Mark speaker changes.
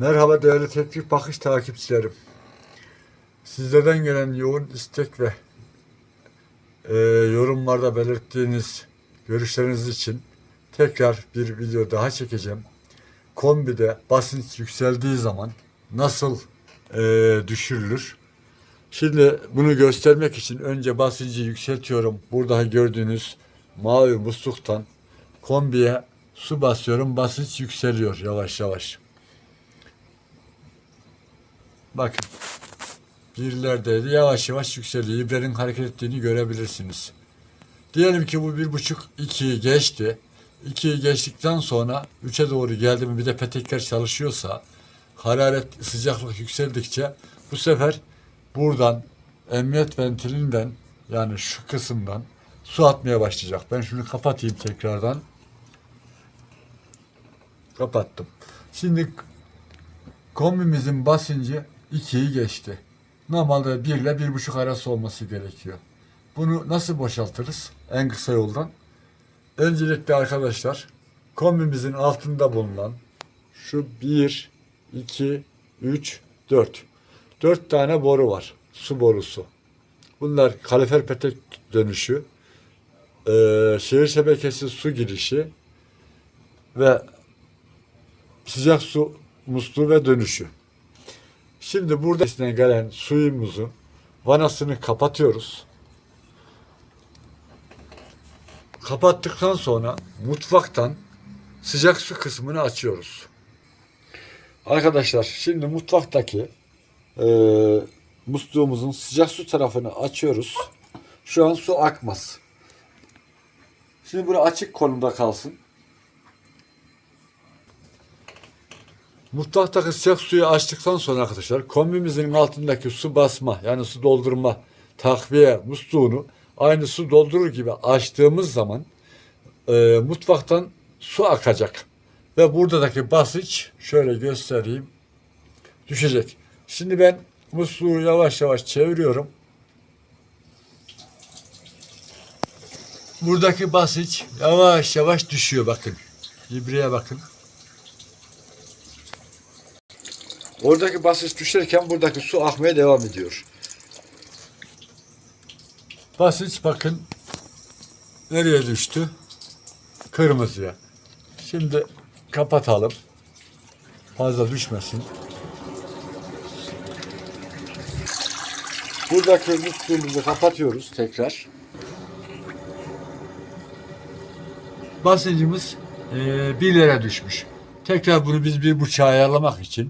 Speaker 1: Merhaba değerli teknik bakış takipçilerim. Sizlerden gelen yoğun istek ve e, yorumlarda belirttiğiniz görüşleriniz için tekrar bir video daha çekeceğim. Kombide basınç yükseldiği zaman nasıl e, düşürülür? Şimdi bunu göstermek için önce basıncı yükseltiyorum. Burada gördüğünüz mavi musluktan kombiye su basıyorum. Basınç yükseliyor yavaş yavaş. Bakın. Birlerdeydi. Yavaş yavaş yükseliyor. İbrenin hareket ettiğini görebilirsiniz. Diyelim ki bu bir buçuk ikiyi geçti. İkiyi geçtikten sonra üçe doğru geldi mi bir de petekler çalışıyorsa hararet sıcaklık yükseldikçe bu sefer buradan emniyet ventilinden yani şu kısımdan su atmaya başlayacak. Ben şunu kapatayım tekrardan. Kapattım. Şimdi kombimizin basıncı 2'yi geçti. Normalde 1 ile 1,5 arası olması gerekiyor. Bunu nasıl boşaltırız? En kısa yoldan. Öncelikle arkadaşlar kombimizin altında bulunan şu 1, 2, 3, 4. 4 tane boru var. Su borusu. Bunlar kalifer petek dönüşü, eee, şehir şebekesi su girişi ve sıcak su musluğu ve dönüşü. Şimdi burada içine gelen suyumuzu vanasını kapatıyoruz. Kapattıktan sonra mutfaktan sıcak su kısmını açıyoruz. Arkadaşlar şimdi mutfaktaki eee musluğumuzun sıcak su tarafını açıyoruz. Şu an su akmaz. Şimdi bunu açık konumda kalsın. Mutfaktaki sıcak suyu açtıktan sonra arkadaşlar kombimizin altındaki su basma yani su doldurma takviye musluğunu aynı su doldurur gibi açtığımız zaman e, mutfaktan su akacak. Ve buradaki basınç şöyle göstereyim düşecek. Şimdi ben musluğu yavaş yavaş çeviriyorum. Buradaki basınç yavaş yavaş düşüyor bakın. İbreye bakın. Oradaki basınç düşerken buradaki su akmaya devam ediyor. Basınç bakın nereye düştü? Kırmızıya. Şimdi kapatalım. Fazla düşmesin. Buradaki musluğumuzu kapatıyoruz tekrar. Basıncımız eee 1 lira düşmüş. Tekrar bunu biz bir buçuğa ayarlamak için